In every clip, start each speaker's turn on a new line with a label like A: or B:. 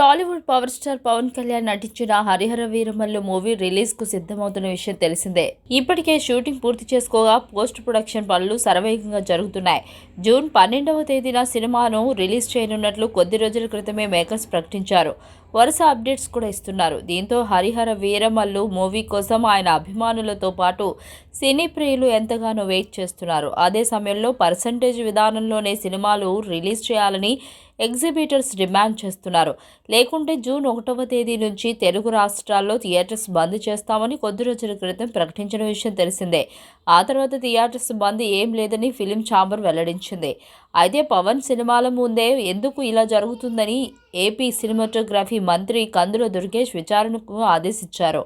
A: Tollywood power star Pawan Kalyan నటించిన Harihara Veeramallu movie రిలీజ్కు సిద్ధమవుతున్న విషయం తెలిసిందే. ఇప్పటికే షూటింగ్ పూర్తి చేసుకోగా పోస్ట్ ప్రొడక్షన్ పనులు శరవేగంగా జరుగుతున్నాయి. జూన్ పన్నెండవ తేదీన సినిమాను రిలీజ్ చేయనున్నట్లు కొద్ది రోజుల క్రితమే మేకర్స్ ప్రకటించారు. వరుస అప్డేట్స్ కూడా ఇస్తున్నారు. దీంతో హరిహర వీరమల్లు మూవీ కోసం ఆయన అభిమానులతో పాటు సినీ ప్రియులు ఎంతగానో వెయిట్ చేస్తున్నారు. అదే సమయంలో పర్సంటేజ్ విధానంలోనే సినిమాలు రిలీజ్ చేయాలని ఎగ్జిబిటర్స్ డిమాండ్ చేస్తున్నారు. లేకుంటే జూన్ ఒకటవ తేదీ నుంచి తెలుగు రాష్ట్రాల్లో థియేటర్స్ బంద్ చేస్తామని కొద్ది రోజుల క్రితం ప్రకటించిన విషయం తెలిసిందే. ఆ తర్వాత థియేటర్స్ బంద్ ఏం లేదని ఫిలిం ఛాంబర్ వెల్లడించింది. అయితే పవన్ సినిమాల ముందే ఎందుకు ఇలా జరుగుతుందని ఏపీ సినిమాటోగ్రఫీ మంత్రి కందుల దుర్గేష్ విచారణకు ఆదేశించారు.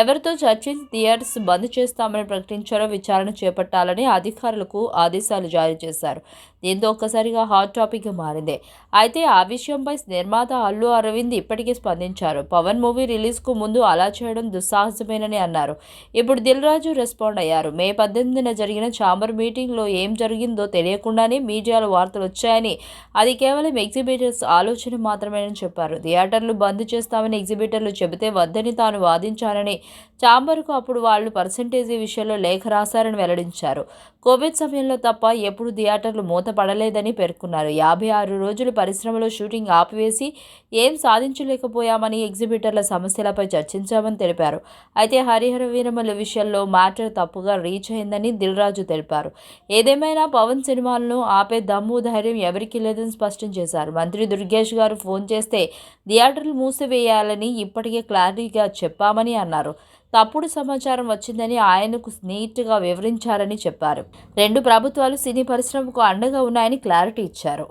A: ఎవరితో చర్చించి థియేటర్స్ బంద్ చేస్తామని ప్రకటించారో విచారణ చేపట్టాలని అధికారులకు ఆదేశాలు జారీ చేశారు. దీంతో ఒక్కసారిగా హాట్ టాపిక్గా మారింది. అయితే ఆ విషయంపై నిర్మాత అల్లు అరవింద్ ఇప్పటికే స్పందించారు. పవన్ మూవీ రిలీజ్కు ముందు అలా చేయడం దుస్సాహసమేనని అన్నారు. ఇప్పుడు దిల్ రాజు రెస్పాండ్ అయ్యారు. మే పద్దెనిమిదిన జరిగిన ఛాంబర్ మీటింగ్లో ఏం జరిగిందో తెలియకుండానే మీడియాలో వార్తలు వచ్చాయని. అది కేవలం ఎగ్జిబిటర్స్ ఆలోచన మాత్రమేనని చెప్పారు. థియేటర్లు బంద్ చేస్తామని ఎగ్జిబిటర్లు చెబితే వద్దని తాను వాదించానని చాంబర్కు అప్పుడు వాళ్ళు పర్సంటేజీ విషయంలో లేఖ రాశారని వెల్లడించారు. కోవిడ్ సమయంలో తప్ప ఎప్పుడు థియేటర్లు మూతపడలేదని పేర్కొన్నారు. యాభై ఆరు రోజులు పరిశ్రమలో షూటింగ్ ఆపివేసి ఏం సాధించలేకపోయామని ఎగ్జిబిటర్ల సమస్యలపై చర్చించామని తెలిపారు. అయితే హరిహర వీరమల విషయంలో మ్యాటర్ తప్పుగా రీచ్ అయిందని దిల్రాజు తెలిపారు. ఏదేమైనా పవన్ సినిమాలను ఆపే దమ్ము ధైర్యం ఎవరికీ లేదని స్పష్టం చేశారు. మంత్రి దుర్గేష్ గారు ఫోన్ చేస్తే థియేటర్లు మూసివేయాలని ఇప్పటికే క్లారిటీగా చెప్పామని అన్నారు. తప్పుడు సమాచారం వచ్చిందని ఆయనకు నీట్గా వివరించారని చెప్పారు. రెండు ప్రభుత్వాలు సినీ పరిశ్రమకు అండగా ఉన్నాయని క్లారిటీ ఇచ్చారు.